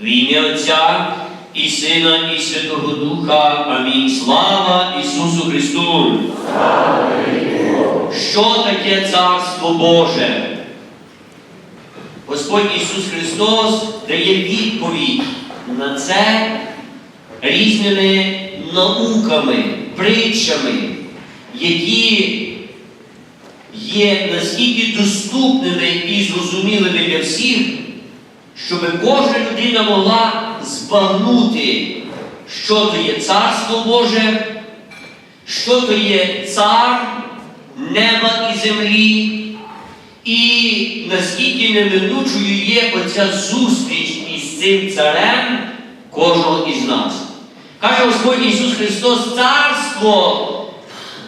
В ім'я Отця і Сина, і Святого Духа. Амінь. Слава Ісусу Христу! Що таке Царство Боже? Господь Ісус Христос дає відповідь на це різними науками, притчами, які є настільки доступними і зрозумілими для всіх, щоб кожна людина могла збагнути, що то є Царство Боже, що то є цар неба і землі, і наскільки неминучою є оця зустріч із цим царем кожного із нас. Каже Господь Ісус Христос, Царство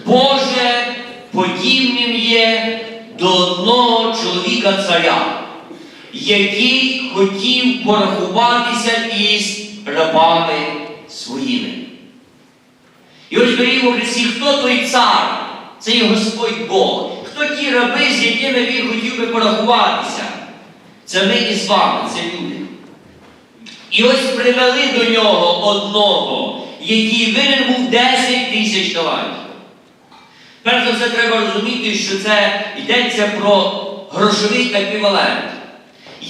Боже подібним є до одного чоловіка царя, який хотів порахуватися із рабами своїми. І ось берімо Христі, хто той цар? Це є Господь Бог. Хто ті раби, з якими він хотів би порахуватися? Це ми із вами, це люди. І ось привели до нього одного, який винен був 10 тисяч талантів. Перш за все, треба розуміти, що це йдеться про грошовий еквівалент.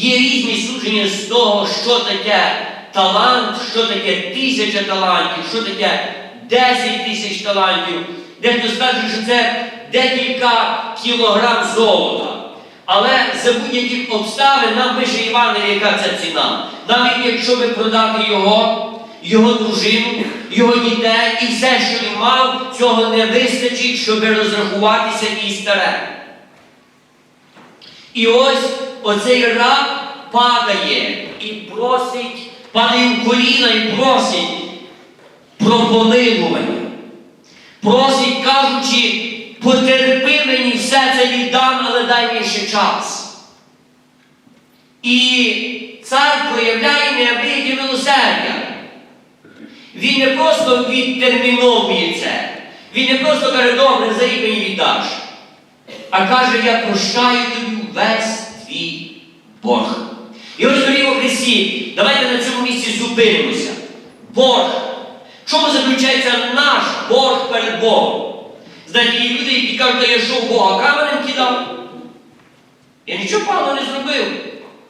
Є різні судження з того, що таке талант, що таке тисяча талантів, що таке 10 тисяч талантів. Дехто скаже, що це декілька кілограм золота. Але за будь-яких обставин нам пише Іван, яка це ціна. Навіть якщо би продати його, його дружину, його дітей і все, що він мав, цього не вистачить, щоб розрахуватися із старе. І ось оцей раб падає і просить, падає в коліна і просить про помилування. Просить, кажучи, потерпи мені все це віддам, але дай мені ще час. І цар проявляє неабияке милосердя. Він не просто відтерміновує це. Він не просто каже, добре, за мені віддаш. А каже, я прощаю тобі весь твій борг. І ось дорогі у Христі, давайте на цьому місці зупинимося. Борг. В чому заключається наш борг перед Богом? Знаєте, є люди, які кажуть, я що Бога каменем кидав? Я нічого поганого не зробив.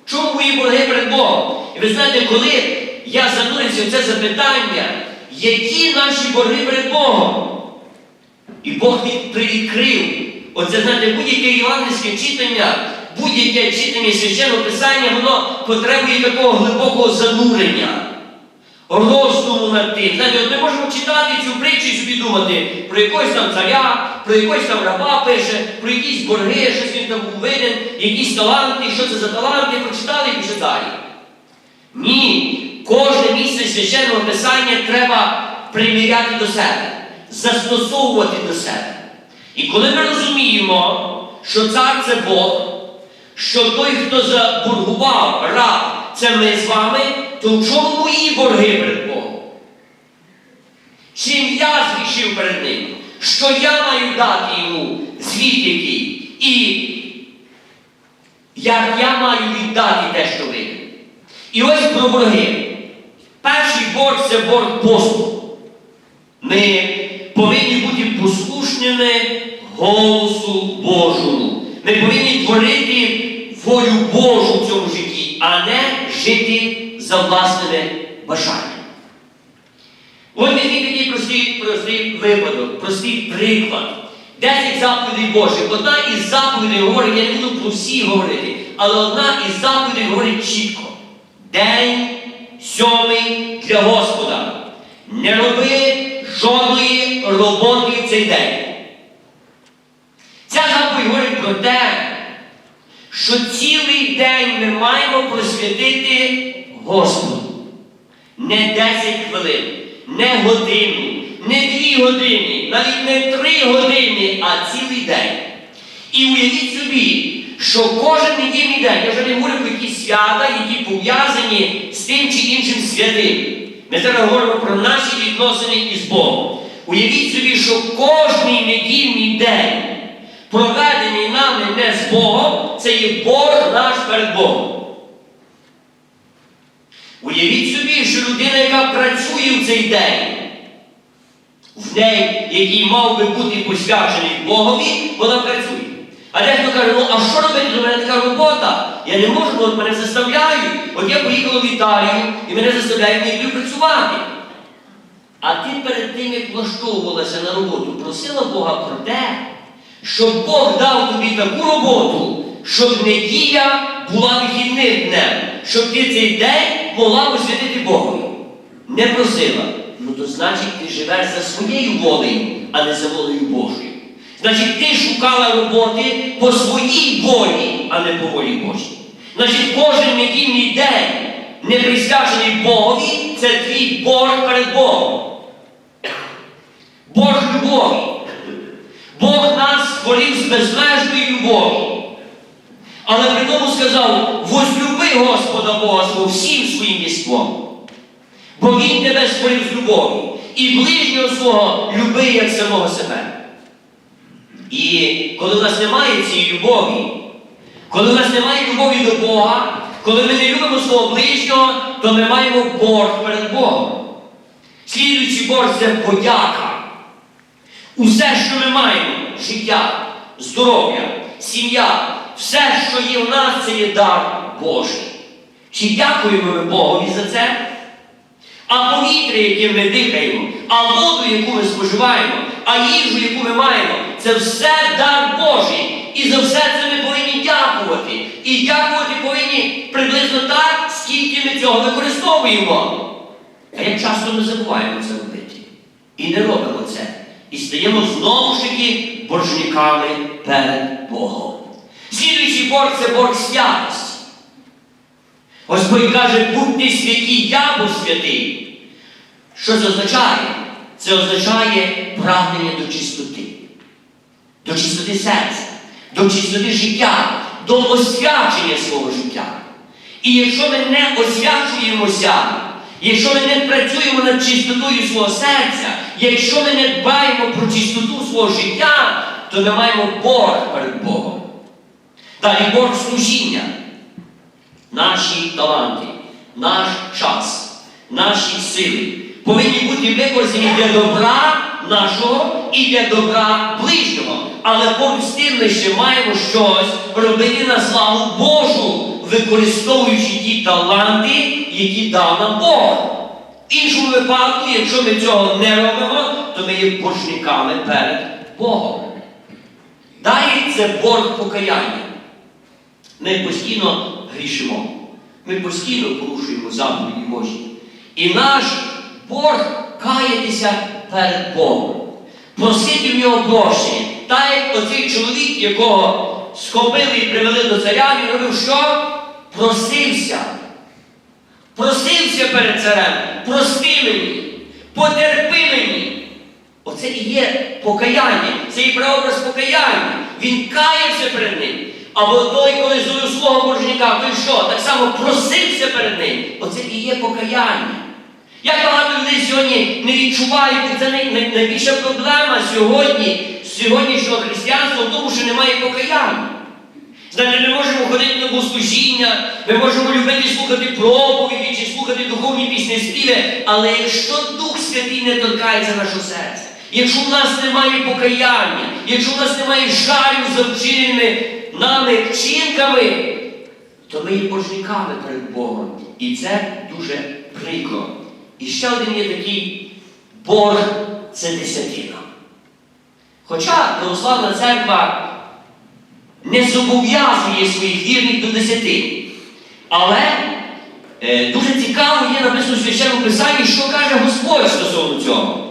Чому мої борги перед Богом? І ви знаєте, коли я занурився в це запитання, які наші борги перед Богом? І Бог від- привідкрив. Оце, знаєте, будь-яке євангельське читання, будь-яке читання священного писання, воно потребує такого глибокого занурення, роздуму над тим. Знаєте, от ми можемо читати цю притчу і собі думати про якогось там царя, про якогось там раба пише, про якісь борги, щось він там був винен, якісь таланти, що це за таланти, прочитали і пише далі. Ні, кожне місце священного писання треба приміряти до себе, застосовувати до себе. І коли ми розуміємо, що цар це Бог, що той, хто заборгував раб, це ми з вами, то в чому мої борги перед Богом? Чим я зрішив перед ним? Що я маю дати йому звіт який? І як я маю віддати те, що винен? І ось про борги. Перший борг це борг посту. Ми повинні бути послушними голосу Божому. Ми повинні творити волю Божу в цьому житті, а не жити за власними бажаннями. От візьміть такий простий, простий випадок, простий приклад. Десять заповідей Божих. Одна із заповідей говорить, я не буду про всі говорити, але одна із заповідей говорить чітко. День сьомий для Господа. Не роби жодної роботи в цей день. Ця заповідь говорить про те, що цілий день ми маємо просвятити Господу. Не 10 хвилин, не годину, не 2 години, навіть не 3 години, а цілий день. І уявіть собі, що кожен недільний день, я вже не говорю про якісь свята, які пов'язані з тим чи іншим святим. Ми зараз говоримо про наші відносини із Богом. Уявіть собі, що кожний недільний день, проведений нами не з Богом, це є борг наш перед Богом. Уявіть собі, що людина, яка працює в цей день, в день, який мав би бути посвячений Богові, вона працює. А дехто каже, ну а що робити? До мене така робота? Я не можу, от мене заставляють. От я поїхала в Італію і мене заставляють не люблю працювати. А ти перед тим, як влаштовувалася на роботу, просила Бога про те, щоб Бог дав тобі таку роботу, щоб неділя була вихідним днем, щоб ти цей день могла посвятити Богові. Не просила. Ну то значить ти живеш за своєю волею, а не за волею Божою. Значить, ти шукала роботи по своїй волі, а не по волі Божій. Значить, кожен недільний день, не присвячений Богові, це твій борг перед Богом. Борг любові. Бог нас створив з безмежної любові. Але при тому сказав, возлюби Господа Бога свого всім своїм єством. Бо Він тебе створив з любові. І ближнього свого люби як самого себе. І коли в нас немає цієї любові, коли в нас немає любові до Бога, коли ми не любимо свого ближнього, то ми маємо борг перед Богом. Слідуючий борг це подяка. Усе, що ми маємо, життя, здоров'я, сім'я, все, що є в нас, це є дар Божий. Чи дякуємо ми Богові за це? А повітря, яким ми дихаємо, а воду, яку ми споживаємо, а їжу, яку ми маємо, це все дар Божий. І за все це ми повинні дякувати. І дякувати повинні приблизно так, скільки ми цього використовуємо. А як часто ми забуваємо це робити? І не робимо це. І стаємо знову ж таки боржниками перед Богом. Слідуючий борг це борг святості. Господь каже, будьте святі, я бо святий. Що це означає? Це означає прагнення до чистоти, до чистоти серця, до чистоти життя, до освячення свого життя. І якщо ми не освячуємося, якщо ми не працюємо над чистотою свого серця, якщо ми не дбаємо про чистоту свого життя, то ми маємо борг перед Богом. Далі борг служіння наші таланти, наш час, наші сили повинні бути використані для добра нашого і для добра ближнього. Але поруч з тим ми ще маємо щось робити на славу Божу, використовуючи ті таланти, які дав нам Бог. Іншому випадку, якщо ми цього не робимо, то ми є боржниками перед Богом. Далі це борг покаяння. Ми постійно грішимо. Ми постійно порушуємо заповіді Божі. І наш борг каятися перед Богом. Просити в нього прощення. Так як оцей чоловік, якого схопили і привели до царя, він робив що? Просився. Просився перед царем. Прости мені, потерпи мені. Оце і є покаяння, це і прообраз покаяння. Він каявся перед ним. Або той, коли злою свого боржника, той що? Так само просився перед ним. Оце і є покаяння. Як багато людей сьогодні не відчувають, і це най- най- найбільша проблема сьогодні, сьогоднішнього християнства в тому, що немає покаяння. Знаєте, ми можемо ходити на богослужіння, ми можемо любити слухати проповіді чи слухати духовні пісні співи, але якщо Дух Святий не торкається нашого серця, якщо в нас немає покаяння, якщо в нас немає жалю за вчиненими нами вчинками, то ми є боржниками перед Богом. І це дуже прикро. І ще один є такий борг це десятина. Хоча православна церква не зобов'язує своїх вірних до десяти. Але е, дуже цікаво є написано в священному писанні, що каже Господь стосовно цього.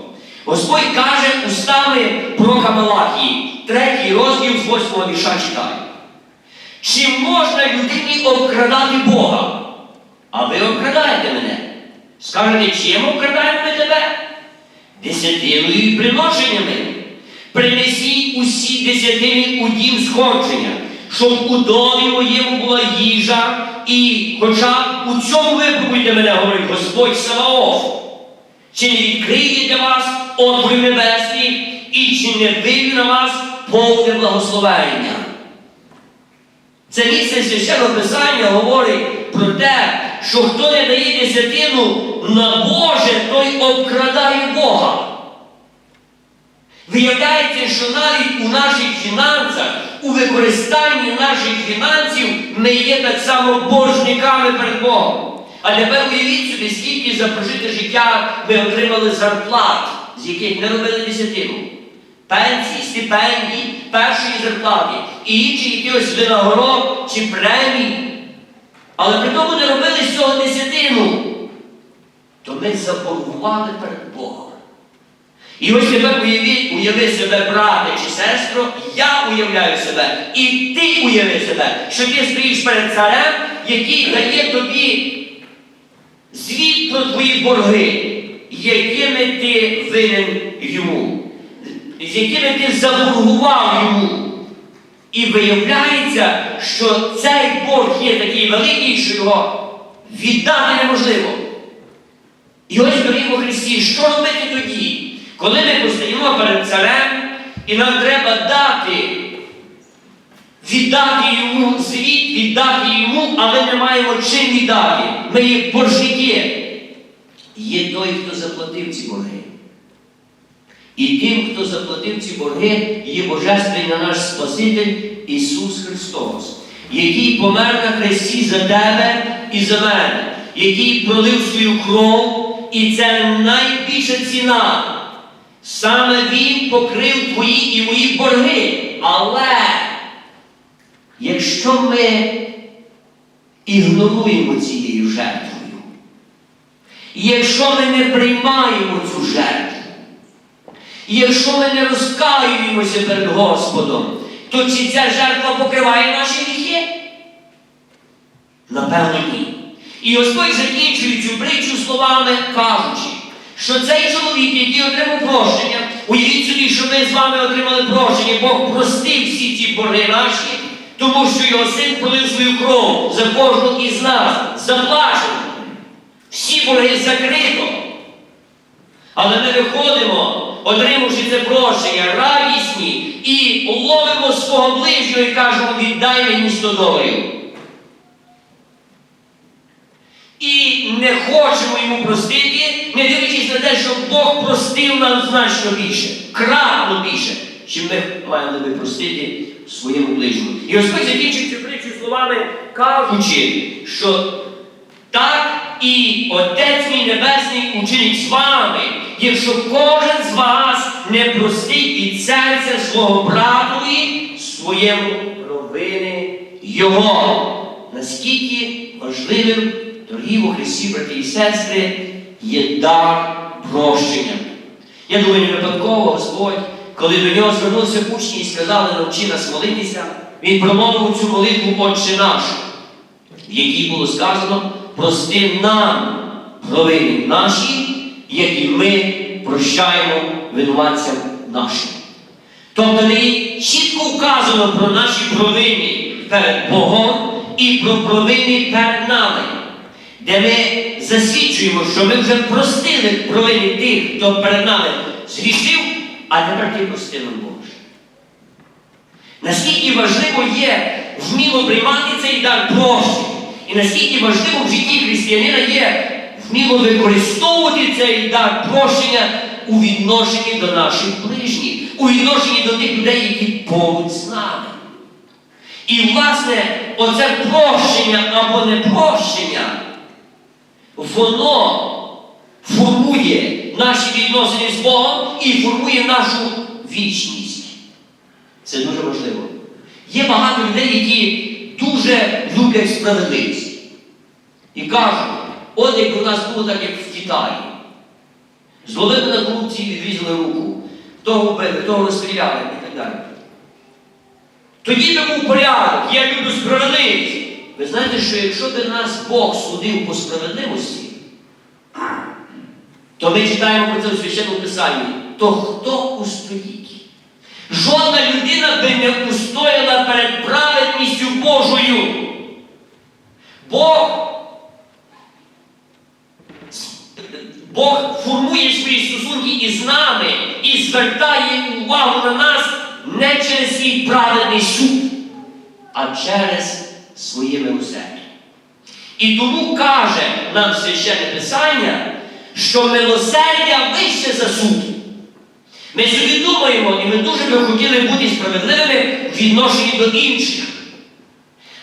Господь каже устами пророка Малахії, третій розділ з восьмого вірша читає. Чи можна людині обкрадати Бога? А ви обкрадаєте мене. Скажете, чим обкрадаємо ми тебе? Десятиною приношеннями. Принесіть усі десятини у дім сходження, щоб у домі моєму була їжа, і хоча у цьому випробуйте мене, говорить Господь Саваоф. Чи не відкриє для вас отвори небесні, і чи не вилю на вас повне благословення? Це місце священного писання говорить про те, що хто не дає десятину на Боже, той обкрадає Бога. Виявляється, що навіть у наших фінансах, у використанні наших фінансів ми є так само боржниками перед Богом. А тепер уявіть собі, скільки за прожите життя ми отримали зарплат, з яких не робили десятину. Пенсії, стипендії, першої зарплати і інші якихось винагород чи премій. Але при тому не робили з цього десятину. То ми заборгували перед Богом. І ось тепер уяви, уяви себе, брате чи сестро, я уявляю себе, і ти уяви себе, що ти стоїш перед царем, який дає тобі звіт про твої борги, якими ти винен йому, з якими ти заборгував йому. І виявляється, що цей борг є такий великий, що його віддати неможливо. І ось дорогі у Христі, що робити тоді? Коли ми постаємо перед царем, і нам треба дати, віддати йому звіт, віддати йому, а ми не маємо чим віддати. Ми є боржники. Є той, хто заплатив ці борги. І тим, хто заплатив ці борги, є Божественний наш Спаситель Ісус Христос, який помер на хресті за тебе і за мене, який пролив свою кров, і це найбільша ціна. Саме Він покрив твої і мої борги. Але якщо ми ігноруємо цією жертвою, якщо ми не приймаємо цю жертву, якщо ми не розкаюємося перед Господом, то чи ця жертва покриває наші гріхи? Напевно, ні. І Господь закінчує цю притчу словами, кажучи, що цей чоловік, який отримав прощення, уявіть собі, що ми з вами отримали прощення, Бог простив всі ці борги наші, тому що його син пролив свою кров за кожного із нас, заплачено. Всі борги закрито. Але ми виходимо, отримавши це прощення, радісні, і ловимо свого ближнього і кажемо, віддай мені 100 доларів. І не хочемо йому простити, не дивлячись на те, що Бог простив нам значно більше, кратно більше, чим ми маємо би простити своєму ближньому. І Господь закінчив цю притчу словами, кажучи, що так і Отець мій Небесний учинить з вами, якщо кожен з вас не простить від серця свого братові своєму провини Його. Наскільки важливим, дорогі у Христі, брати і сестри, є дар прощення. Я думаю, не випадково Господь, коли до нього звернулися учні і сказали, навчи нас молитися, Він промовив цю молитву Отче наш, в якій було сказано, прости нам провини наші, які ми прощаємо винуватцям нашим. Тобто не чітко вказано про наші провини перед Богом і про провини перед нами, де ми засвідчуємо, що ми вже простили провини тих, хто перед нами згрішив, а тепер ти прости нам Боже. Наскільки важливо є вміло приймати цей дар прощення, і наскільки важливо в житті християнина є вміло використовувати цей дар прощення у відношенні до наших ближніх, у відношенні до тих людей, які поруч з нами. І, власне, оце прощення або непрощення, воно формує наші відносини з Богом і формує нашу вічність. Це дуже важливо. Є багато людей, які дуже люблять справедливість. І кажуть, от як у нас було так, як в Китаї. Зловили на корупції, відрізали руку, того вбили, того розстріляли і так далі. Тоді був порядок, я люблю справедливість. Ви знаєте, що якщо би нас Бог судив по справедливості, то ми читаємо про це у священному писанні, то хто устоїть? Жодна людина би не устояла перед праведністю Божою. Бог Бог формує свої стосунки із нами і звертає увагу на нас не через свій праведний суд, а через своє милосердя. І тому каже нам священне Писання, що милосердя вище за суд. Ми собі думаємо, і ми дуже би хотіли бути справедливими в відношенні до інших.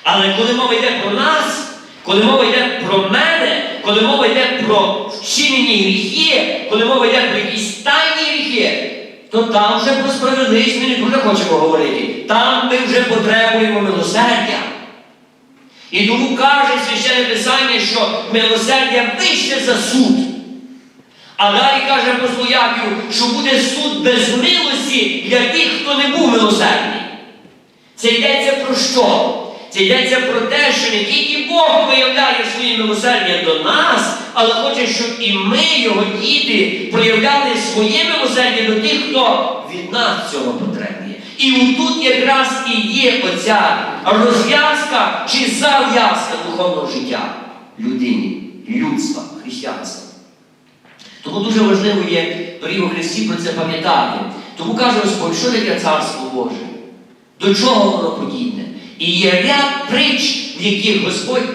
Але коли мова йде про нас, коли мова йде про мене, коли мова йде про вчинені гріхи, коли мова йде про якісь тайні гріхи, то там вже про справедливість ми не дуже хочемо говорити. Там ми вже потребуємо милосердя. І тому каже священне Писання, що милосердя вище за суд. А далі каже апостол що буде суд без милості для тих, хто не був милосердний. Це йдеться про що? Це йдеться про те, що не тільки Бог виявляє своє милосердя до нас, але хоче, щоб і ми, його діти, проявляли своє милосердя до тих, хто від нас цього потребує. І тут якраз і є оця розв'язка чи зав'язка духовного життя людині, людства, християнства. Тому дуже важливо є дорогі Христі про це пам'ятати. Тому каже Господь, що таке Царство Боже? До чого воно подібне? І є ряд притч, в яких Господь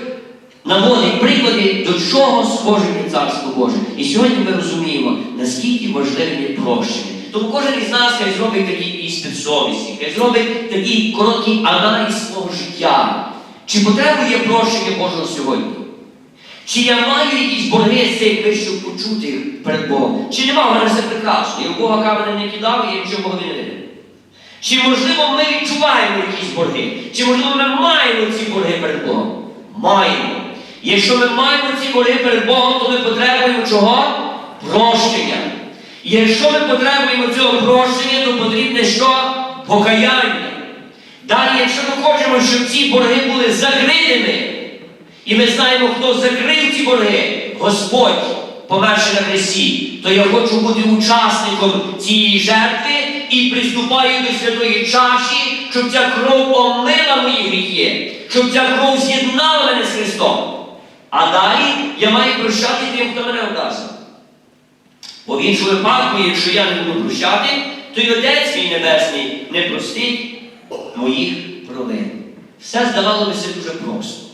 наводить приклади, до чого схоже Царство Боже. І сьогодні ми розуміємо, наскільки важливим є прощення. Тому кожен із нас хай зробить такий іспит совісті, хай зробить такий короткий аналіз свого життя. Чи потребує прощення Божого сьогодні? Чи я маю якісь борги з цих вищих почути перед Богом? Чи нема в мене все прекрасно? Я в Бога каменя не кидав, і я нічого не винен. Чи можливо ми відчуваємо якісь борги? Чи можливо ми маємо ці борги перед Богом? Маємо. Якщо ми маємо ці борги перед Богом, то ми потребуємо чого? Прощення. Якщо ми потребуємо цього прощення, то потрібне що? Покаяння. Далі, якщо ми хочемо, щоб ці борги були закритими, і ми знаємо, хто закрив ці борги, Господь, померши на Христі, то я хочу бути учасником цієї жертви і приступаю до святої чаші, щоб ця кров омила мої гріхи, щоб ця кров з'єднала мене з Христом. А далі я маю прощати тим, хто мене образив. Бо в іншому випадку, якщо я не буду прощати, то й Отець мій Небесний не простить моїх провин. Все здавалося дуже просто.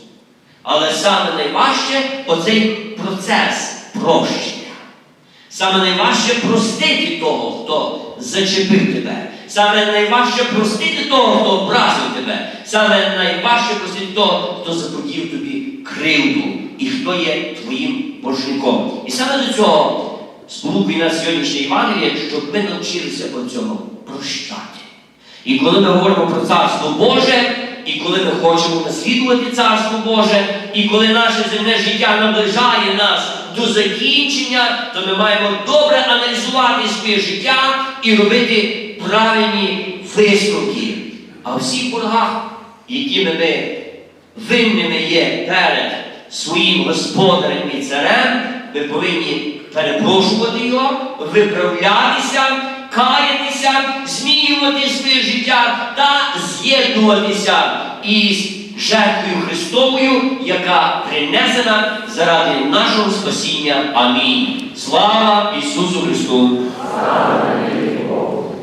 Але саме найважче оцей процес прощення. Саме найважче простити того, хто зачепив тебе. Саме найважче простити того, хто образив тебе. Саме найважче простити того, хто заподів тобі кривду і хто є твоїм боржником. І саме до цього спонукує нас сьогоднішнє Євангеліє, щоб ми навчилися по цьому прощати. І коли ми говоримо про Царство Боже, і коли ми хочемо наслідувати Царство Боже, і коли наше земне життя наближає нас до закінчення, то ми маємо добре аналізувати своє життя і робити правильні висновки. А всіх боргах, якими ми винними є перед своїм господарем і царем, ми повинні перепрошувати його, виправлятися, каятися, змінювати своє життя та з'єднуватися із жертвою Христовою, яка принесена заради нашого спасіння. Амінь. Слава Ісусу Христу!